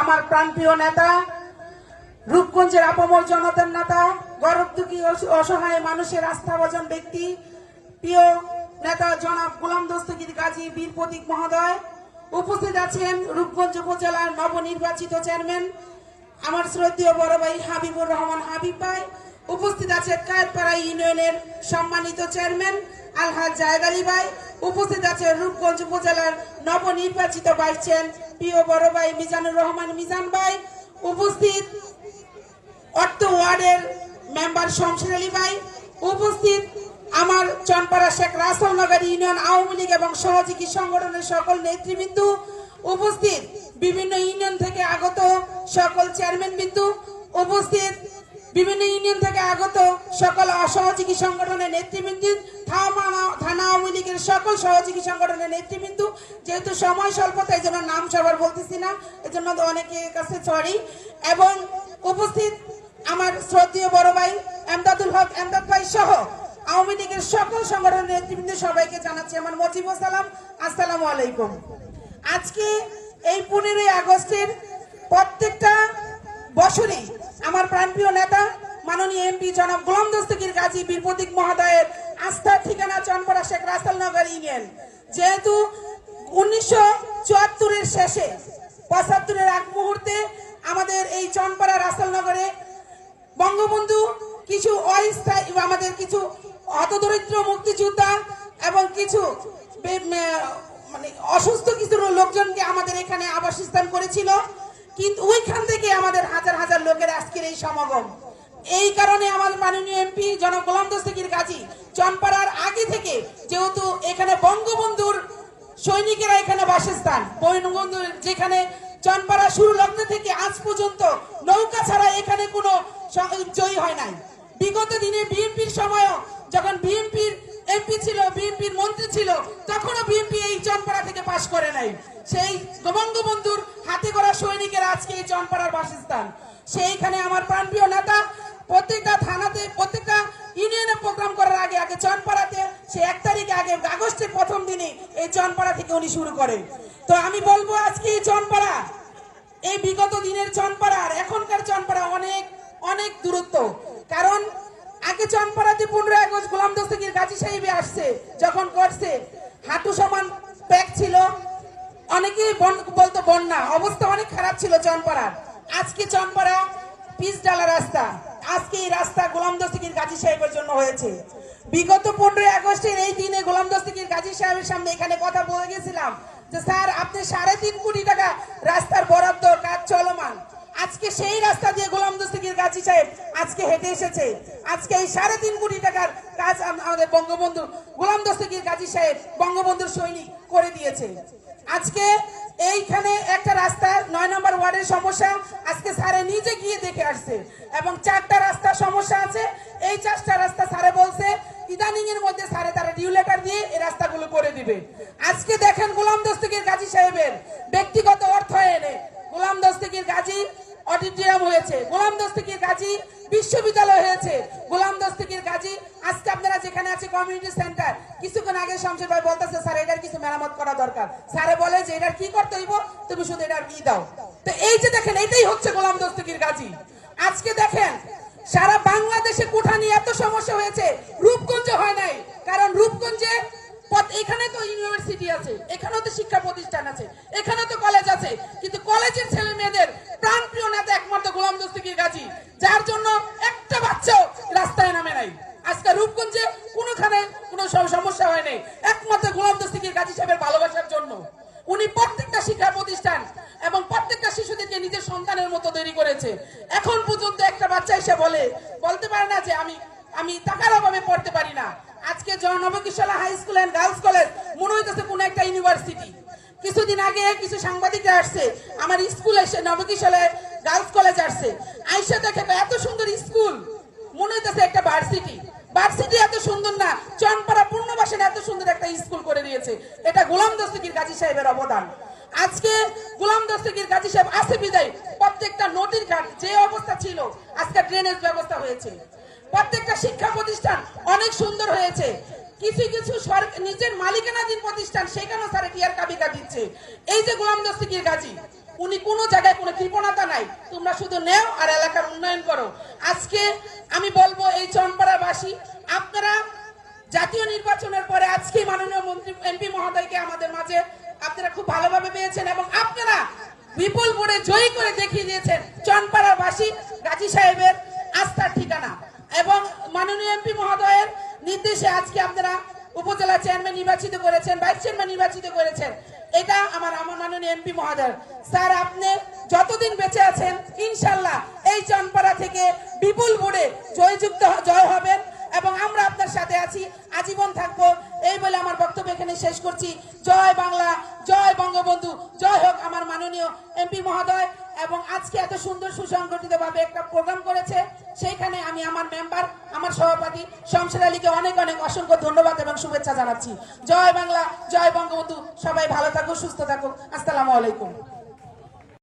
আমার প্রাণপ্রিয় নেতা, রূপগঞ্জের আপামর জনতার নেতা গরব দুঃখী অসহায় মানুষের আস্থাভাজন ব্যক্তি, প্রিয় নেতা জনাব গোলাম দস্তগীর গাজী বীর প্রতীক মহোদয়, উপস্থিত আছেন রূপগঞ্জ উপজেলার নবনির্বাচিত চেয়ারম্যান, আমার শ্রদ্ধেয় বড় ভাই হাবিবুর রহমান হাবিব ভাই, উপস্থিত আছেন কায়েতপাড়া ইউনিয়নের সম্মানিত চেয়ারম্যান আলহাজ জায়দ আলী ভাই উপস্থিত আছেন রূপগঞ্জ উপজেলার নবনির্বাচিত ভাইস চেয়ারম্যান প্রিয় বড় ভাই মিজানুর রহমান মিজান ভাই। উপস্থিত অর্থ ওয়ার্ডের মেম্বার শমশের আলী ভাই। উপস্থিত আমার চনপাড়া শেখ রাসলনগর ইউনিয়ন আওয়ামী লীগ এবং সহযোগী সংগঠনের সকল নেতৃবৃন্দ। উপস্থিত বিভিন্ন ইউনিয়ন থেকে আগত সকল চেয়ারম্যান বিন্দু। উপস্থিত বিভিন্ন ইউনিয়ন থেকে আগত সকল অসহযোগী সংগঠনের নেতৃবৃন্দ। থানা- আওয়ামী লীগের সকল সহযোগী সংগঠনের নেতৃবৃন্দ, যেহেতু সময় স্বল্পতা, এই জন্য নাম সবার বলতেছি না এজন্য অনেকের কাছে সরি এবং উপস্থিত আমার শ্রদ্ধীয় বড় ভাই এমদাদুল হক, এমদাদ ভাই সহ আওয়ামী লীগের সকল সংগঠনের নেতৃবৃন্দ সবাইকে জানাচ্ছি আমার মজিব সালাম, আসসালামু আলাইকুম। আজকে এই পনেরোই আগস্টের প্রত্যেকটা বছরে আমার প্রাণপ্রিয় নেতা, মাননীয় এমপি জনাব গোলাম দস্তগীর গাজী বীর প্রতীক মহোদয়ের আস্থার ঠিকানা চনপাড়া শেখ রাস্তালনগর ইউনিয়ন। যেহেতু উনিশশো চুয়াত্তরের শেষে, পঁচাত্তরের আগ মুহূর্তে আমাদের এই চনপাড়া রাস্তালনগরে বঙ্গবন্ধু কিছু অস্থায়ী আমাদের কিছু হতদরিদ্র মুক্তিযোদ্ধা এবং কিছু মানে অসুস্থ কিছু লোকজনকে আমাদের এখানে আবাসস্থান করেছিল। কিন্তু ওইখান থেকে আমাদের হাজার হাজার লোকের আজকের এই সমাগম। এই কারণে আমাদের মাননীয় এমপি জনাব গোলাম গাজী চনপাড়ার আগে থেকে যেহেতু এখানে বঙ্গবন্ধুর সৈনিকেরা এখানে বাসস্থান, বঙ্গবন্ধু যেখানে চনপাড়া শুরু লগ্ন থেকে আজ পর্যন্ত নৌকা ছাড়া এখানে কোনো জয়ী হয় নাই। বিগত দিনে বিএনপির সময়ও যখন বিএনপির এমপি ছিল, বিএনপির মন্ত্রী ছিল, তখনও বিএনপি এই চনপাড়া থেকে পাশ করে নাই। সেই বঙ্গবন্ধুর হাতে করা সৈনিকেরা আজকে এই চনপাড়ার বাসস্থান। সেইখানে আমার প্রাণপ্রিয় নেতা প্রত্যেকটা থানাতে প্রত্যেকটা ইউনিয়নে প্রোগ্রাম করার আগে আগে চনপাড়াতে, সে এক তারিখে আগে, আগস্টের প্রথম দিনে এই চনপাড়া থেকে উনি শুরু করেন। তো আমি বলব আজকে এই চনপাড়া, এই বিগত দিনের চনপাড়া আর এখনকার চনপাড়া অনেক অনেক দূরত্ব। কারণ আগে চনপাড়াতে পনেরো আগস্ট গোলাম দস্তগীর গাজী সাহেবে আসছে, যখন করছে, হাঁটু সমান প্যাক ছিল, অনেকেই বলতো বন্যা, অবস্থা অনেক খারাপ ছিল চনপাড়ার। আজকে চনপাড়া, পিচ ডালা রাস্তা। এই রাস্তা গোলাম দস্তগীর গাজী সাহেবের জন্য হয়েছে। বিগত পনেরোই আগস্টের এই দিনে গোলাম দস্তগীর গাজী সাহেবের সামনে এখানে কথা বলে গেছিলাম যে, স্যার, আপনি সাড়ে তিন কোটি টাকা রাস্তার বরাদ্দ কাজ চলমান। আজকে সেই রাস্তা দিয়ে গোলাম দস্তগীর গাজী সাহেব আজকে হেঁটে এসেছে। আজকে এই সাড়ে তিন কোটি টাকার কাজ আমাদের বঙ্গবন্ধু, গোলাম দস্তগীর গাজী সাহেব বঙ্গবন্ধুর সৈনিক করে দিয়েছে। আজকে এইখানে একটা রাস্তা, নয় নম্বর ওয়ার্ডের সমস্যা। আজকে স্যারে নিজে গিয়ে দেখে আসছে। এবং চারটা রাস্তার সমস্যা আছে। এই চারটা রাস্তা স্যারে বলছে ইদানিং এর মধ্যে স্যারে তারা ডিউ লেটার দিয়ে এই রাস্তাগুলো করে দিবে। আজকে দেখেন গোলাম দস্তগীর গাজী সাহেবের ব্যক্তিগত অর্থ এনে। গোলাম দস্তগীর গাজী অডিটোরিয়াম হয়েছে। গোলাম দস্তগীর গাজী বিশ্ববিদ্যালয় হয়েছে। গোলাম দস্তগীর গাজী, আজকে আপনারা যেখানে আছে কমিউনিটি সেন্টার কিছুক্ষণ আগে শামসুর ভাই বলতেছে, স্যার, এটার কিছু মেরামত করা দরকার। স্যারে বলে যে, এটার কি করতে হইব? তুমি শুধু এটার ই দাও। তো এই যে দেখেন, এটাই হচ্ছে গোলাম দস্তগীর গাজী। আজকে দেখেন, সারা বাংলাদেশে কোঠা নিয়ে এত সমস্যা হয়েছে, রূপগঞ্জে হয় নাই। কারণ রূপগঞ্জে এখানে তো ইউনিভার্সিটি আছে, এখানেও তো শিক্ষা প্রতিষ্ঠান আছে এখানে তো কলেজ আছে। কিন্তু কলেজের ছেলে মেয়েদের প্রাণ প্রাণপ্রিয় নেতা একমাত্র গোলাম দস্তগীর গাজী। যার জন্য একটা বাচ্চাও রাস্তায় নামে নাই। আজকে রূপগঞ্জে কোনোখানে কোনো সমস্যা হয় নাই একমাত্র গোলাম দস্তগীর গাজী সাহেবের ভালোবাসার জন্য। উনি প্রত্যেকটা শিক্ষা প্রতিষ্ঠান এবং প্রত্যেকটা শিশুদেরকে নিজের সন্তানের মতো তৈরি করেছে। এখন পর্যন্ত একটা বাচ্চা এসে বলে, বলতে পারে না যে আমি আমি টাকার অভাবে পড়তে পারি না। আজকে জ- Nabakishla high school and girls college মনে হইতেছে কোন একটা ইউনিভার্সিটি কিছুদিন আগে কিছু সাংবাদিকরা আসছে, আমার স্কুল এসে নবকিশলা গার্লস কলেজ আসছে। আইসা দেখে তো এত সুন্দর স্কুল। মনে হইতেছে একটা ভার্সিটি ভার্সিটি এত সুন্দর না, চনপাড়া পূর্ণবাসন এত সুন্দর একটা স্কুল করে দিয়েছে। এটা গোলাম দস্তগীর গাজী সাহেবের অবদান। আজকে গোলাম দস্তগীর গাজী সাহেব আছে বিদায়। প্রত্যেকটা নদীর ঘাট যে অবস্থা ছিল, আজকে ড্রেনেজ ব্যবস্থা হয়েছে। প্রত্যেকটা শিক্ষা প্রতিষ্ঠান অনেক সুন্দর হয়েছে। কিছু কিছু নিজের মালিকানাধীন প্রতিষ্ঠান সেখানেও স্যার টিয়ার কাবিকা দিচ্ছে। এই যে গোলাম দস্তগীর গাজী উনি কোনো জায়গায় কোনো কৃপণতা নাই। তোমরা শুধু নেও আর এলাকার উন্নয়ন করো। আজকে আমি বলব এই চনপাড়াবাসী আপনারা জাতীয় নির্বাচনের পরে আজকে মাননীয় মন্ত্রী, এমপি মহোদয়কে আমাদের মাঝে আপনারা খুব ভালোভাবে পেয়েছেন এবং আপনারা বিপুল ভোটে জয়ী করে দেখিয়ে দিয়েছেন চনপাড়াবাসী এটা আমার আমার মাননীয় এমপি মহোদয়। স্যার, আপনি যতদিন বেঁচে আছেন, ইনশাল্লাহ এই চনপাড়া থেকে বিপুল ভোটে জয়যুক্ত জয় হবেন এবং আমরা আপনার সাথে আছি, আজীবন থাকব। এই বলে আমার বক্তব্য এখানে শেষ করছি। জয় বাংলা, জয় বঙ্গবন্ধু, জয় হোক আমার মাননীয় এমপি মহোদয়। এবং আজকে এত সুন্দর সুসংগঠিতভাবে একটা প্রোগ্রাম করেছে। সেইখানে আমি আমার মেম্বার আমার সভাপতি শমশের আলীকে অনেক অনেক অসংখ্য ধন্যবাদ এবং শুভেচ্ছা জানাচ্ছি। জয় বাংলা, জয় বঙ্গবন্ধু, সবাই ভালো থাকুক, সুস্থ থাকুক। আসসালামু আলাইকুম।